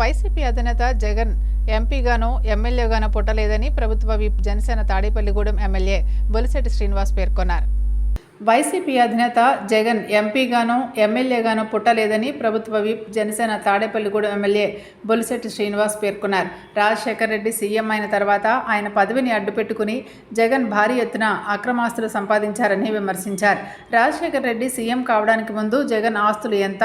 YCP అధినేత జగన్ ఎంపీగానో ఎమ్మెల్యేగానో పుట్టలేదని ప్రభుత్వ విప్ జనసేన తాడేపల్లిగూడెం ఎమ్మెల్యే బొలిశెట్టి శ్రీనివాస్ పేర్కొన్నారు. వైసీపీ అధినేత జగన్ ఎంపీగానో ఎమ్మెల్యేగానో పుట్టలేదని ప్రభుత్వ విప్ జనసేన తాడేపల్లిగూడెం ఎమ్మెల్యే బొలిశెట్టి శ్రీనివాస్ పేర్కొన్నారు. రాజశేఖర్ రెడ్డి సీఎం అయిన తర్వాత ఆయన పదవిని అడ్డుపెట్టుకుని జగన్ భారీ ఎత్తున అక్రమాస్తులు సంపాదించారని విమర్శించారు. రాజశేఖర్ రెడ్డి సీఎం కావడానికి ముందు జగన్ ఆస్తులు ఎంత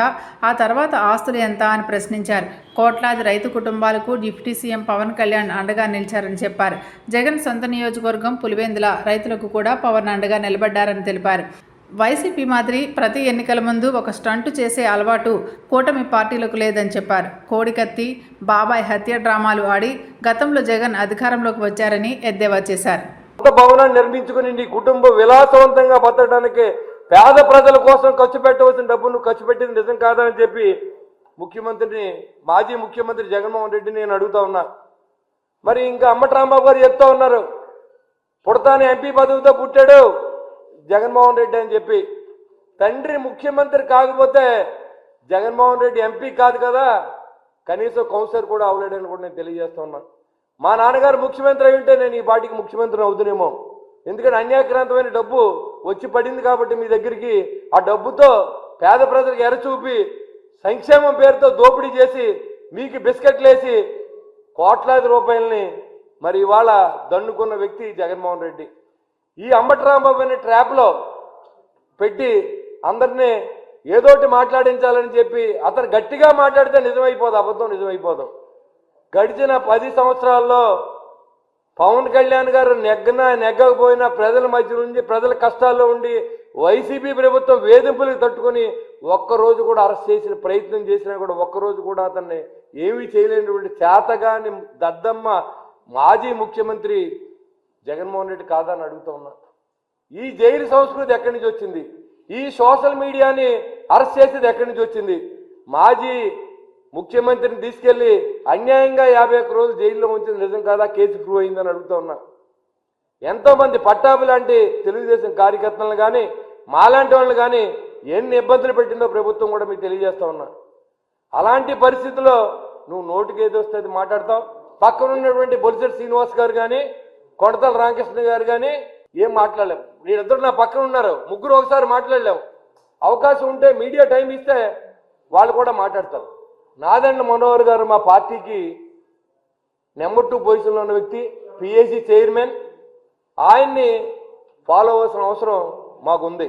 ఆ తర్వాత ఆస్తులు ఎంత అని ప్రశ్నించారు. కోట్లాది రైతు కుటుంబాలకు డిప్యూటీ సీఎం పవన్ కళ్యాణ్ అండగా నిలిచారని చెప్పారు. జగన్ సొంత నియోజకవర్గం పులివెందుల రైతులకు కూడా పవన్ అండగా నిలబడ్డారని తెలిపారు. వైసీపీ మాదిరి ప్రతి ఎన్నికల ముందు ఒక స్టంటు చేసే అలవాటు కూటమి పార్టీలకు లేదని చెప్పారు. కోడికత్తి బాబాయ్ హత్య డ్రామాలు ఆడి గతంలో జగన్ అధికారంలోకి వచ్చారని ఎద్దేవా చేశారు. కొత్త భవనాన్ని నిర్మించుకుని నీ కుటుంబం విలాసవంతంగా బతకడానికి పేద ప్రజల కోసం ఖర్చు పెట్టవలసిన డబ్బును ఖర్చు పెట్టింది నిజం కాదని చెప్పి ముఖ్యమంత్రిని మాజీ ముఖ్యమంత్రి జగన్మోహన్ రెడ్డిని నేను అడుగుతా ఉన్నా. మరి ఇంకా అమ్మటి రాంబాబు గారు చెప్తా ఉన్నారు. పుడతానే ఎంపీ పదవితో పుట్టాడు జగన్మోహన్ రెడ్డి అని చెప్పి. తండ్రి ముఖ్యమంత్రి కాకపోతే జగన్మోహన్ రెడ్డి ఎంపీ కాదు కదా. కనీసం కౌన్సిలర్ కూడా అవలేడని కూడా నేను తెలియజేస్తా ఉన్నాను మా నాన్నగారు ముఖ్యమంత్రి అయి ఉంటే నేను ఈ పార్టీకి ముఖ్యమంత్రి అవుతునేమో ఎందుకంటే అన్యాక్రాంతమైన డబ్బు వచ్చి పడింది కాబట్టి మీ దగ్గరికి ఆ డబ్బుతో పేద ప్రజలకు ఎరచూపి సంక్షేమం పేరుతో దోపిడీ చేసి మీకు బిస్కెట్లు వేసి కోట్లాది రూపాయలని మరి ఇవాళ దండుకున్న వ్యక్తి జగన్మోహన్ రెడ్డి. ఈ అంబటి అనే ట్రాప్లో పెట్టి అందరినీ ఏదోటి మాట్లాడించాలని చెప్పి అతను గట్టిగా మాట్లాడితే నిజమైపోదు అబద్ధం నిజమైపోదు. గడిచిన పది సంవత్సరాల్లో పవన్ కళ్యాణ్ గారు నెగ్గన నెగ్గకపోయినా ప్రజల మధ్య నుంచి ప్రజల కష్టాల్లో ఉండి వైసీపీ ప్రభుత్వం వేధింపులకు తట్టుకొని ఒక్కరోజు కూడా అరెస్ట్ చేసిన ప్రయత్నం చేసినా కూడా ఒక్కరోజు కూడా అతన్ని ఏమీ చేయలేనటువంటి చేతగాని దద్దమ్మ మాజీ ముఖ్యమంత్రి జగన్మోహన్ రెడ్డి కాదని అడుగుతా ఉన్నా. ఈ జైలు సంస్కృతి ఎక్కడి నుంచి వచ్చింది? ఈ సోషల్ మీడియాని అరెస్ట్ చేసేది ఎక్కడి నుంచి వచ్చింది? మాజీ ముఖ్యమంత్రిని తీసుకెళ్ళి అన్యాయంగా యాభై ఒక్క రోజులు జైల్లో ఉంచింది నిజం కాదా? కేసు ప్రూవ్ అయిందని అడుగుతా ఉన్నా. ఎంతోమంది పట్టాభి లాంటి తెలుగుదేశం కార్యకర్తలను కానీ మాలాంటి వాళ్ళని కానీ ఎన్ని ఇబ్బందులు పెట్టిందో ప్రభుత్వం కూడా మీకు తెలియజేస్తా ఉన్నా. అలాంటి పరిస్థితుల్లో నువ్వు నోటికి ఏది వస్తుంది అది మాట్లాడతావు. పక్కన ఉన్నటువంటి బొలిసెట్ శ్రీనివాస్ గారు కానీ కొడతల రామకృష్ణ గారు కానీ ఏం మాట్లాడలేము వీళ్ళిద్దరు నా పక్కన ఉన్నారు. ముగ్గురు ఒకసారి మాట్లాడలేము అవకాశం ఉంటే మీడియా టైం ఇస్తే వాళ్ళు కూడా మాట్లాడతారు. నాదండ మనోహర్ గారు మా పార్టీకి నెంబర్ టూ పొజిషన్లో ఉన్న వ్యక్తి పిఏసీ చైర్మన్. ఆయన్ని ఫాలో అవ్వాల్సిన అవసరం మాకుంది.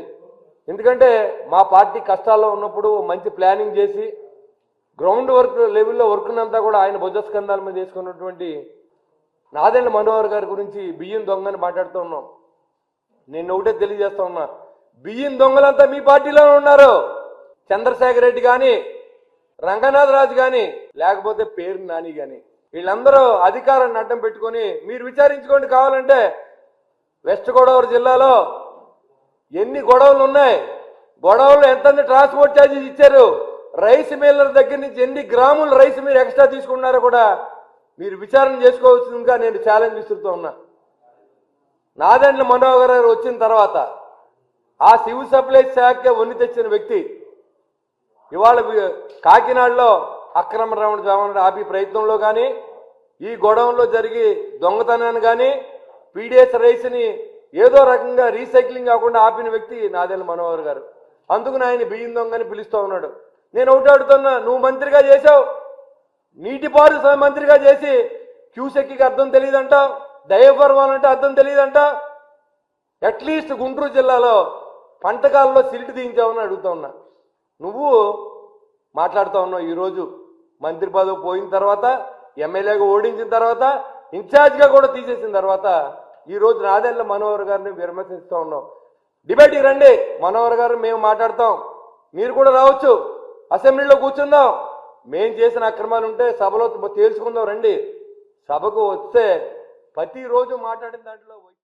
ఎందుకంటే మా పార్టీ కష్టాల్లో ఉన్నప్పుడు మంచి ప్లానింగ్ చేసి గ్రౌండ్ వర్క్ లెవెల్లో వర్క్నంతా కూడా ఆయన భుజస్కంధాల మీద చేసుకున్నటువంటి నాదెండ్ల మనోహర్ గారి గురించి బియ్యం దొంగని మాట్లాడుతూ ఉన్నాం. నేను ఒకటే తెలియజేస్తా ఉన్నా. బియ్యం దొంగలంతా మీ పార్టీలోనే ఉన్నారు. చంద్రశేఖర్ రెడ్డి కానీ రంగనాథ్ రాజు కానీ లేకపోతే పేరు నాని కానీ వీళ్ళందరూ అధికారాన్ని అడ్డం పెట్టుకొని మీరు విచారించుకోండి కావాలంటే వెస్ట్ గోదావరి జిల్లాలో ఎన్ని గొడవలు ఉన్నాయి? గొడవలు ఎంత ట్రాన్స్పోర్ట్ ఛార్జెస్ ఇచ్చారు? రైస్ మిల్లర్ దగ్గర నుంచి ఎన్ని గ్రాములు రైస్ మీరు ఎక్స్ట్రా తీసుకున్నారో కూడా మీరు విచారణ చేసుకోవచ్చుగా నేను ఛాలెంజ్ విసురుతూ ఉన్నా. నాదెండ్ల మనోహర్ గారు వచ్చిన తర్వాత ఆ సివిల్ సప్లై శాఖ ఉన్ని తెచ్చిన వ్యక్తి ఇవాళ కాకినాడలో అక్రమ రమణ జవాన్ ఆపి ప్రయత్నంలో కానీ ఈ గొడవల్లో జరిగి దొంగతనాన్ని కానీ పీడిఎస్ రైస్ని ఏదో రకంగా రీసైక్లింగ్ కాకుండా ఆపిన వ్యక్తి నాదెల్ల మనోహర్ గారు. అందుకు ఆయన బియ్యం దొంగని పిలుస్తూ ఉన్నాడు. నేను ఒకటి అడుగుతున్నా నువ్వు మంత్రిగా చేసావు నీటిపారు మంత్రిగా చేసి క్యూసెక్కి అర్థం తెలియదంట దయపర్వాలంటే అర్థం తెలియదంట. అట్లీస్ట్ గుంటూరు జిల్లాలో పంటకాలలో సిల్ట్ తీయించావని అడుగుతా ఉన్నా. నువ్వు మాట్లాడుతూ ఉన్నావు ఈరోజు. మంత్రి పదవి పోయిన తర్వాత ఎమ్మెల్యేగా ఓడించిన తర్వాత ఇన్ఛార్జ్గా కూడా తీసేసిన తర్వాత ఈ రోజు నాదెళ్ళ మనోహర్ గారిని విమర్శిస్తూ ఉన్నాం. డిబేట్కి రండి. మనోహర్ గారు మేము మాట్లాడతాం. మీరు కూడా రావచ్చు. అసెంబ్లీలో కూర్చుందాం. మేము చేసిన అక్రమాలు ఉంటే సభలో తేల్చుకుందాం రండి. సభకు వస్తే ప్రతిరోజు మాట్లాడిన దాంట్లో